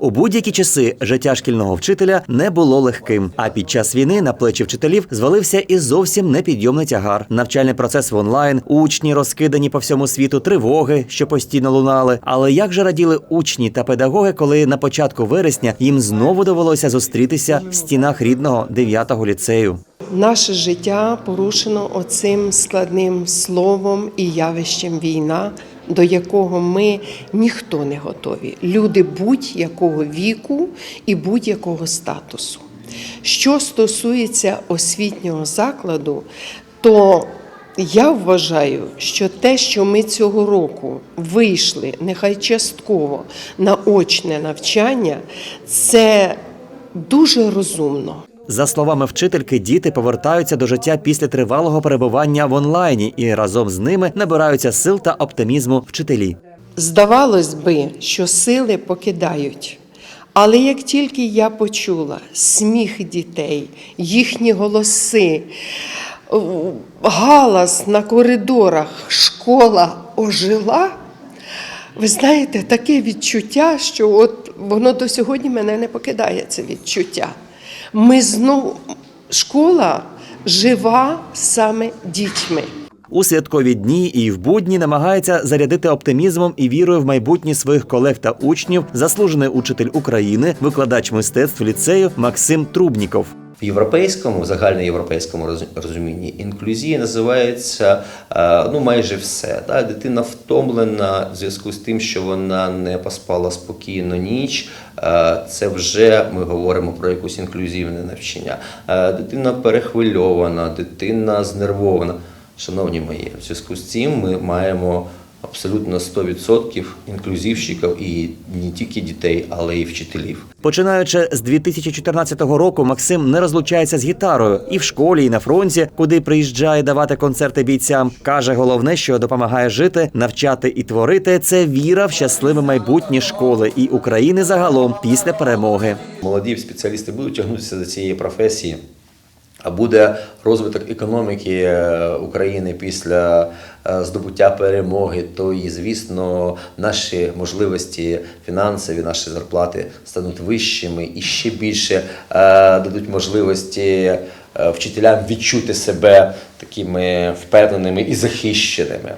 У будь-які часи життя шкільного вчителя не було легким. А під час війни на плечі вчителів звалився і зовсім непідйомний тягар. Навчальний процес в онлайн, учні розкидані по всьому світу, тривоги, що постійно лунали. Але як же раділи учні та педагоги, коли на початку вересня їм знову довелося зустрітися в стінах рідного 9-го ліцею? Наше життя порушено оцим складним словом і явищем війна, до якого ми ніхто не готові. Люди будь-якого віку і будь-якого статусу. Що стосується освітнього закладу, то я вважаю, що те, що ми цього року вийшли, нехай частково на очне навчання, це дуже розумно. За словами вчительки, діти повертаються до життя після тривалого перебування в онлайні і разом з ними набираються сил та оптимізму вчителі. Здавалось би, що сили покидають. Але як тільки я почула сміх дітей, їхні голоси, галас на коридорах, школа ожила, ви знаєте, таке відчуття, що от воно до сьогодні мене не покидає, це відчуття. Ми знову школа жива саме дітьми. У святкові дні і в будні намагається зарядити оптимізмом і вірою в майбутнє своїх колег та учнів заслужений учитель України, викладач мистецтв ліцею Максим Трубніков. В європейському, загальноєвропейському розумінні інклюзія називається е, ну майже все. Да? Дитина втомлена в зв'язку з тим, що вона не поспала спокійно ніч. Е, Це вже ми говоримо про якусь інклюзивне навчання. Е, Дитина перехвильована, дитина знервована. Шановні мої, в зв'язку з цим ми маємо абсолютно 100% інклюзивщиків і не тільки дітей, але й вчителів. Починаючи з 2014 року, Максим не розлучається з гітарою і в школі, і на фронті, куди приїжджає давати концерти бійцям. каже, головне, що допомагає жити, навчати і творити це віра в щасливе майбутнє школи і України загалом після перемоги. молоді спеціалісти будуть тягнутися до цієї професії, а буде розвиток економіки е, України після е, здобуття перемоги, то і, звісно, наші можливості фінансові, наші зарплати стануть вищими і ще більше е, дадуть можливості вчителям відчути себе такими впевненими і захищеними.